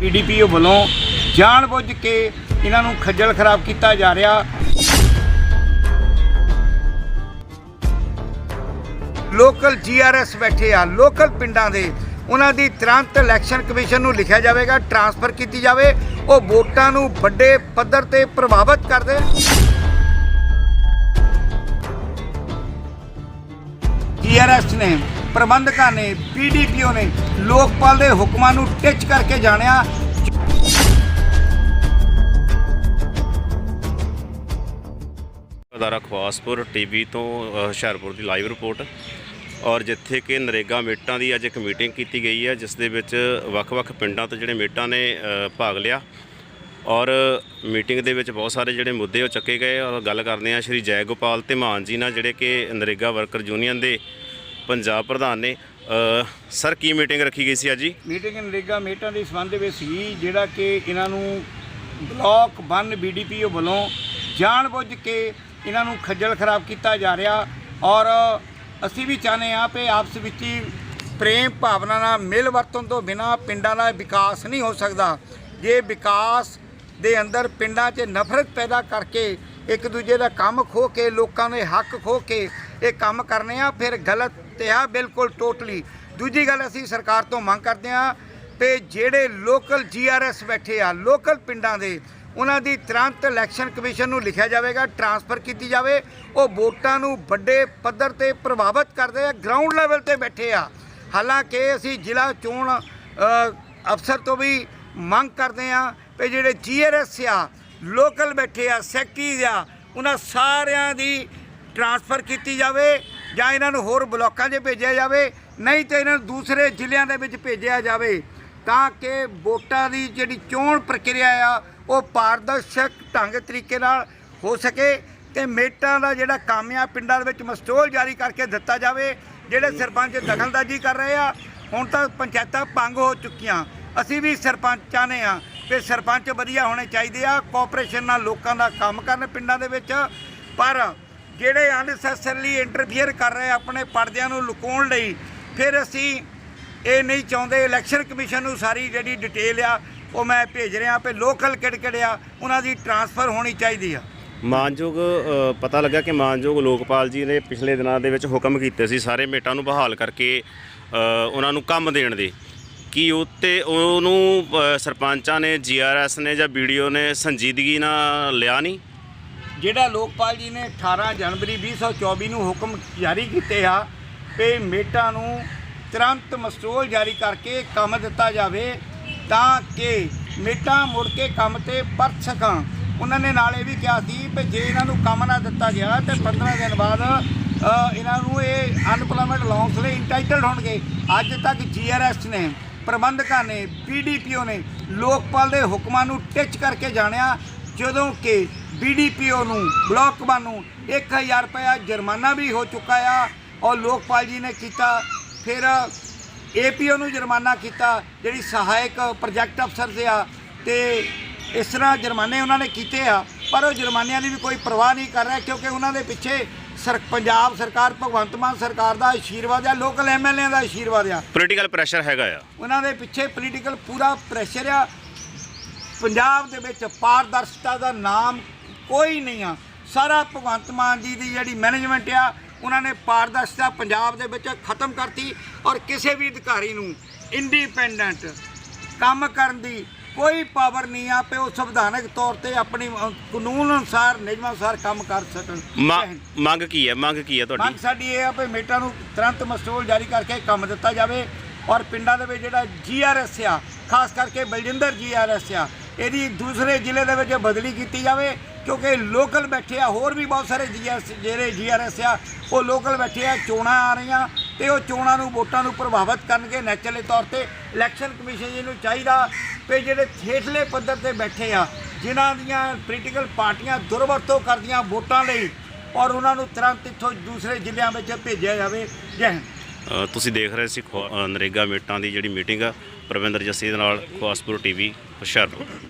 ਪੀਡੀਪੀਓ ਵੱਲੋਂ ਜਾਣਬੁੱਝ ਕੇ ਇਹਨਾਂ ਨੂੰ ਖੱਜਲ ਖਰਾਬ ਕੀਤਾ ਜਾ ਰਿਹਾ। ਲੋਕਲ ਜੀਆਰਐਸ ਬੈਠੇ ਆ, ਲੋਕਲ ਪਿੰਡਾਂ ਦੇ, ਉਹਨਾਂ ਦੀ ਤੁਰੰਤ ਇਲੈਕਸ਼ਨ ਕਮਿਸ਼ਨ ਨੂੰ ਲਿਖਿਆ ਜਾਵੇਗਾ ਟਰਾਂਸਫਰ ਕੀਤੀ ਜਾਵੇ, ਉਹ ਵੋਟਾਂ ਨੂੰ ਵੱਡੇ ਪੱਧਰ ਤੇ ਪ੍ਰਭਾਵਿਤ ਕਰਦੇ ਜੀਆਰਐਸ ਨੇ ਪ੍ਰਬੰਧਕਾਂ ਨੇ ਪੀਡੀਪੀਓ ਨੇ ਲੋਕਪਾਲ ਦੇ ਹੁਕਮਾਂ ਨੂੰ ਟਿੱਚ ਕਰਕੇ ਜਾਣਿਆ। ਅਦਾਰਾ ਖਵਾਸਪੁਰ ਟੀਵੀ ਤੋਂ ਅ, ਹੁਸ਼ਿਆਰਪੁਰ ਦੀ ਲਾਈਵ ਰਿਪੋਰਟ। ਔਰ ਜਿੱਥੇ ਕਿ ਨਰੇਗਾ ਮੇਟਾਂ ਦੀ ਅੱਜ ਇੱਕ ਮੀਟਿੰਗ ਕੀਤੀ ਗਈ ਹੈ ਜਿਸ ਦੇ ਵਿੱਚ ਵੱਖ-ਵੱਖ ਪਿੰਡਾਂ ਤੋਂ ਜਿਹੜੇ ਮੇਟਾਂ ਨੇ ਅ, ਭਾਗ ਲਿਆ। ਔਰ ਮੀਟਿੰਗ ਦੇ ਵਿੱਚ ਬਹੁਤ ਸਾਰੇ ਜਿਹੜੇ ਮੁੱਦੇ ਉਹ ਚੱਕੇ ਗਏ। ਔਰ ਗੱਲ ਕਰਦੇ ਆ ਸ਼੍ਰੀ ਜੈ ਗੋਪਾਲ ਤੇ ਮਾਨ ਜੀ ਨਾਲ ਜਿਹੜੇ ਕਿ ਨਰੇਗਾ ਵਰਕਰ ਯੂਨੀਅਨ ਦੇ ਪੰਜਾਬ ਪ੍ਰਧਾਨ ਨੇ ਸਰ, ਕੀ ਮੀਟਿੰਗ ਰੱਖੀ ਗਈ ਸੀ ਅੱਜ ਜੀ? ਮੀਟਿੰਗ ਨਰੇਗਾ ਮੇਟਾਂ ਦੇ ਸੰਬੰਧ ਵਿੱਚ ਸੀ, ਜਿਹੜਾ ਕਿ ਇਹਨਾਂ ਨੂੰ ਬਲਾਕ 1 ਬੀਡੀਪੀਓ ਵੱਲੋਂ ਜਾਣਬੁੱਝ ਕੇ ਇਹਨਾਂ ਨੂੰ ਖੱਜਲ ਖਰਾਬ ਕੀਤਾ ਜਾ ਰਿਹਾ ਔਰ ਅਸੀਂ ਵੀ ਚਾਹੁੰਦੇ ਹਾਂ ਕਿ ਆਪਸ ਵਿੱਚ ਹੀ ਪ੍ਰੇਮ ਭਾਵਨਾ ਨਾਲ ਮਿਲ ਵਰਤਨ ਤੋਂ ਬਿਨਾ ਪਿੰਡਾਂ ਦਾ ਵਿਕਾਸ ਨਹੀਂ ਹੋ ਸਕਦਾ। ਜੇ ਵਿਕਾਸ ਦੇ ਅੰਦਰ ਪਿੰਡਾਂ 'ਚ ਨਫ਼ਰਤ ਪੈਦਾ ਕਰਕੇ ਇੱਕ ਦੂਜੇ ਦਾ ਕੰਮ ਖੋ ਕੇ, ਲੋਕਾਂ ਦੇ ਹੱਕ ਖੋ ਕੇ ਇਹ ਕੰਮ ਕਰਨੇ ਆ, ਫਿਰ ਗਲਤ ਤੇ ਆ ਬਿਲਕੁਲ ਟੋਟਲੀ। ਦੂਜੀ ਗੱਲ ਅਸੀਂ ਸਰਕਾਰ ਤੋਂ ਮੰਗ ਕਰਦੇ ਆ ਤੇ ਜਿਹੜੇ ਲੋਕਲ ਜੀਆਰਐਸ ਬੈਠੇ ਆ, ਲੋਕਲ ਪਿੰਡਾਂ ਦੇ, ਉਹਨਾਂ ਦੀ ਤੁਰੰਤ ਇਲੈਕਸ਼ਨ ਕਮਿਸ਼ਨ ਨੂੰ ਲਿਖਿਆ ਜਾਵੇਗਾ ਟਰਾਂਸਫਰ ਕੀਤੀ ਜਾਵੇ। ਉਹ ਵੋਟਾਂ ਨੂੰ ਵੱਡੇ ਪੱਧਰ ਤੇ ਪ੍ਰਭਾਵਿਤ ਕਰਦੇ ਆ ਗਰਾਊਂਡ ਲੈਵਲ ਤੇ ਬੈਠੇ ਆ। ਹਾਲਾਂਕਿ ਅਸੀਂ ਜ਼ਿਲ੍ਹਾ ਚੋਣ ਅਫਸਰ ਤੋਂ ਵੀ ਮੰਗ ਕਰਦੇ ਆ ਕਿ ਜਿਹੜੇ ਜੀਆਰਐਸ ਆ ਲੋਕਲ ਬੈਠੇ ਆ ਸੈਕਟਰੀਜ਼ ਆ, ਉਹਨਾਂ ਸਾਰਿਆਂ ਦੀ ਟਰਾਂਸਫਰ ਕੀਤੀ ਜਾਵੇ। ਜਾਂ ਇਹਨਾਂ ਨੂੰ ਹੋਰ ਬਲਾਕਾਂ 'ਚ ਭੇਜਿਆ ਜਾਵੇ, ਨਹੀਂ ਤਾਂ ਇਹਨਾਂ ਨੂੰ ਦੂਸਰੇ ਜ਼ਿਲ੍ਹਿਆਂ ਦੇ ਵਿੱਚ ਭੇਜਿਆ ਜਾਵੇ, ਤਾਂ ਕਿ ਵੋਟਾਂ ਦੀ ਜਿਹੜੀ ਚੋਣ ਪ੍ਰਕਿਰਿਆ ਆ, ਉਹ ਪਾਰਦਰਸ਼ਕ ਢੰਗ ਤਰੀਕੇ ਨਾਲ ਹੋ ਸਕੇ ਤੇ ਮੇਟਾਂ ਦਾ ਜਿਹੜਾ ਕੰਮ ਆ, ਪਿੰਡਾਂ ਦੇ ਵਿੱਚ ਮਸਟੋਲ ਜਾਰੀ ਕਰਕੇ ਦਿੱਤਾ ਜਾਵੇ, ਜਿਹੜੇ ਸਰਪੰਚ ਦਖਲਦਾਜ਼ੀ ਕਰ ਰਹੇ ਆ, ਹੁਣ ਤਾਂ ਪੰਚਾਇਤਾਂ ਭੰਗ ਹੋ ਚੁੱਕੀਆਂ। ਅਸੀਂ ਵੀ ਸਰਪੰਚਾਂ ਨੇ ਆ ਕਿ ਸਰਪੰਚ ਵਧੀਆ ਹੋਣੇ ਚਾਹੀਦੇ ਆ, ਕੋਆਪਰੇਸ਼ਨ ਨਾਲ ਲੋਕਾਂ ਦਾ ਕੰਮ ਕਰਨ ਪਿੰਡਾਂ ਦੇ ਵਿੱਚ, ਪਰ ਜਿਹੜੇ ਅਨਸੈਸਰਲੀ ਇੰਟਰਫੀਅਰ ਕਰ ਰਹੇ ਆਪਣੇ ਪਰਦਿਆਂ ਨੂੰ ਲੁਕਾਉਣ ਲਈ, ਫਿਰ ਅਸੀਂ ਇਹ ਨਹੀਂ ਚਾਹੁੰਦੇ ਇਲੈਕਸ਼ਨ ਕਮਿਸ਼ਨ ਨੂੰ ਸਾਰੀ ਜਿਹੜੀ ਡਿਟੇਲ ਆ, ਉਹ ਮੈਂ ਭੇਜ ਰਿਹਾ ਕਿ ਲੋਕਲ ਕਿਹੜੇ ਆ, ਉਹਨਾਂ ਦੀ ਟਰਾਂਸਫਰ ਹੋਣੀ ਚਾਹੀਦੀ ਆ। ਮਾਨਯੋਗ ਪਤਾ ਲੱਗਾ ਕਿ ਮਾਨਯੋਗ ਲੋਕਪਾਲ ਜੀ ਨੇ ਪਿਛਲੇ ਦਿਨਾਂ ਦੇ ਵਿੱਚ ਹੁਕਮ ਕੀਤੇ ਸੀ ਸਾਰੇ ਮੇਟਾਂ ਨੂੰ ਬਹਾਲ ਕਰਕੇ ਉਹਨਾਂ ਨੂੰ ਕੰਮ ਦੇਣ ਦੇ। ਕੀ ਉੱਤੇ ਉਹਨੂੰ ਸਰਪੰਚਾਂ ਨੇ ਜੀਆਰਐਸ ਨੇ ਜਾਂ ਵੀਡੀਓ ਨੇ ਸੰਜੀਦਗੀ ਨਾਲ ਲਿਆ ਨਹੀਂ? ਜਿਹੜਾ ਲੋਕਪਾਲ ਜੀ ਨੇ 18 ਜਨਵਰੀ 2024 ਨੂੰ ਹੁਕਮ ਜਾਰੀ ਕੀਤੇ ਆ ਕਿ ਮੇਟਾਂ ਨੂੰ ਤੁਰੰਤ ਮਸਟੋਲ ਜਾਰੀ ਕਰਕੇ ਕੰਮ ਦਿੱਤਾ ਜਾਵੇ ਤਾਂ ਕਿ ਮੇਟਾਂ ਮੁੜ ਕੇ ਕੰਮ ਤੇ ਪਰਤ ਸਕਣ। ਉਹਨਾਂ ਨੇ ਨਾਲ ਇਹ ਵੀ ਕਿਹਾ ਸੀ ਕਿ ਜੇ ਇਹਨਾਂ ਨੂੰ ਕੰਮ ਨਾ ਦਿੱਤਾ ਗਿਆ ਤੇ 15 ਦਿਨ ਬਾਅਦ ਇਹਨਾਂ ਨੂੰ ਇਹ ਅਨਪਲੋਇਮੈਂਟ ਅਲਾਉਂਸ ਲਈ ਇੰਟਾਈਟਲਡ ਹੋਣਗੇ। ਅੱਜ ਤੱਕ ਜੀਆਰਐਸ ਨੇ, ਪ੍ਰਬੰਧਕਾਂ ਨੇ ਪੀਡੀਪੀਓ ਨੇ ਲੋਕਪਾਲ ਦੇ ਹੁਕਮਾਂ ਨੂੰ ਟਿੱਚ ਕਰਕੇ ਜਾਣਿਆ ਜਦੋਂ ਕਿ ਬੀਡੀਪੀਓ ਨੂੰ ਬਲਾਕ ਨੂੰ 1000 ਰੁਪਇਆ ਜੁਰਮਾਨਾ ਵੀ ਹੋ ਚੁੱਕਾ ਆ ਔਰ ਲੋਕਪਾਲ ਜੀ ਨੇ ਕੀਤਾ ਫਿਰ ਏਪੀਓ ਨੂੰ ਜੁਰਮਾਨਾ ਕੀਤਾ ਜਿਹੜੀ ਸਹਾਇਕ ਪ੍ਰੋਜੈਕਟ ਅਫਸਰ ਸੀ ਆ ਤੇ ਇਸ ਤਰ੍ਹਾਂ ਜੁਰਮਾਨੇ ਉਹਨਾਂ ਨੇ ਕੀਤੇ ਆ ਪਰ ਉਹ ਜੁਰਮਾਨਿਆਂ ਦੀ ਵੀ ਕੋਈ ਪਰਵਾਹ ਨਹੀਂ ਕਰ ਰਿਹਾ ਕਿਉਂਕਿ ਉਹਨਾਂ ਦੇ ਪਿੱਛੇ ਸਰ ਪੰਜਾਬ ਸਰਕਾਰ ਭਗਵੰਤ ਮਾਨ ਸਰਕਾਰ ਦਾ ਆਸ਼ੀਰਵਾਦ ਆ ਲੋਕਲ ਐਮਐਲਏ ਦਾ ਆਸ਼ੀਰਵਾਦ ਆ। ਪੋਲੀਟੀਕਲ ਪ੍ਰੈਸ਼ਰ ਹੈਗਾ ਆ। ਉਹਨਾਂ ਦੇ ਪਿੱਛੇ ਪੋਲੀਟੀਕਲ ਪੂਰਾ ਪ੍ਰੈਸ਼ਰ ਆ ਪੰਜਾਬ ਦੇ ਵਿੱਚ ਪਾਰਦਰਸ਼ਤਾ ਦਾ ਨਾਮ ਕੋਈ ਨਹੀਂ ਆ। ਸਾਰਾ ਭਗਵੰਤ ਮਾਨ ਜੀ ਦੀ ਜਿਹੜੀ ਮੈਨੇਜਮੈਂਟ ਆ ਉਹਨਾਂ ਨੇ ਪਾਰਦਰਸ਼ਤਾ ਪੰਜਾਬ ਦੇ ਵਿੱਚ ਖਤਮ ਕਰਤੀ ਔਰ ਕਿਸੇ ਵੀ ਅਧਿਕਾਰੀ ਨੂੰ ਇੰਡੀਪੈਂਡੈਂਟ ਕੰਮ ਕਰਨ ਦੀ ਕੋਈ ਪਾਵਰ ਨਹੀਂ ਆ ਕਿ ਉਹ ਸੰਵਿਧਾਨਕ ਤੌਰ ਤੇ ਆਪਣੀ ਕਾਨੂੰਨ ਅਨੁਸਾਰ ਨਿਯਮ ਅਨੁਸਾਰ ਕੰਮ ਕਰ ਸਕਣ। ਮੰਗ ਕੀ ਹੈ ਮੰਗ ਕੀ ਹੈ ਮੰਗ ਤੁਹਾਡੀ ਸਾਡੀ ਇਹ ਆ ਵੀ ਮੇਟਾਂ ਨੂੰ ਤੁਰੰਤ ਮਸਟੋਲ ਜਾਰੀ ਕਰਕੇ ਕੰਮ ਦਿੱਤਾ ਜਾਵੇ ਔਰ ਪਿੰਡਾਂ ਦੇ ਵਿੱਚ ਜਿਹੜਾ ਜੀਆਰਐਸ ਆ ਖਾਸ ਕਰਕੇ ਬਲਜਿੰਦਰ ਜੀਆਰਐਸ ਆ ਇਹਦੀ ਦੂਸਰੇ ਜ਼ਿਲ੍ਹੇ ਦੇ ਵਿੱਚ ਬਦਲੀ ਕੀਤੀ ਜਾਵੇ, ਕਿਉਂਕਿ ਲੋਕਲ ਬੈਠੇ ਆ, ਹੋਰ ਵੀ ਬਹੁਤ ਸਾਰੇ ਜੀਐਸ, ਜਿਹੜੇ ਜੀਆਰਐਸ ਆ, ਉਹ ਲੋਕਲ ਬੈਠੇ ਆ, ਚੋਣਾਂ ਆ ਰਹੀਆਂ ਤੇ ਉਹ ਚੋਣਾਂ ਨੂੰ, ਵੋਟਾਂ ਨੂੰ ਪ੍ਰਭਾਵਿਤ ਕਰਨਗੇ ਨੈਚੁਰਲੀ ਤੌਰ ਤੇ। ਇਲੈਕਸ਼ਨ ਕਮਿਸ਼ਨ ਜੀ ਨੂੰ ਚਾਹੀਦਾ ਕਿ ਜਿਹੜੇ ਹੇਠਲੇ ਪੱਧਰ ਤੇ ਬੈਠੇ ਆ, ਜਿਨ੍ਹਾਂ ਦੀਆਂ ਪੋਲੀਟੀਕਲ ਪਾਰਟੀਆਂ ਦੁਰਵਰਤੋਂ ਕਰਦੀਆਂ ਵੋਟਾਂ ਲਈ, ਔਰ ਉਹਨਾਂ ਨੂੰ ਤੁਰੰਤ ਇੱਥੋਂ ਦੂਸਰੇ ਜ਼ਿਲ੍ਹਿਆਂ ਵਿੱਚ ਭੇਜਿਆ ਜਾਵੇ। ਜੈ ਤੁਸੀਂ ਦੇਖ ਰਹੇ ਸੀ ਖੁਆ- ਨਰੇਗਾ ਮੇਟਾਂ ਦੀ ਜਿਹੜੀ ਮੀਟਿੰਗ ਆ, ਪ੍ਰਵਿੰਦਰ ਜੱਸੀ ਦੇ ਨਾਲ ਖਵਾਸਪੁਰ ਟੀਵੀ, ਹੁਸ਼ਿਆਰਪੁਰ।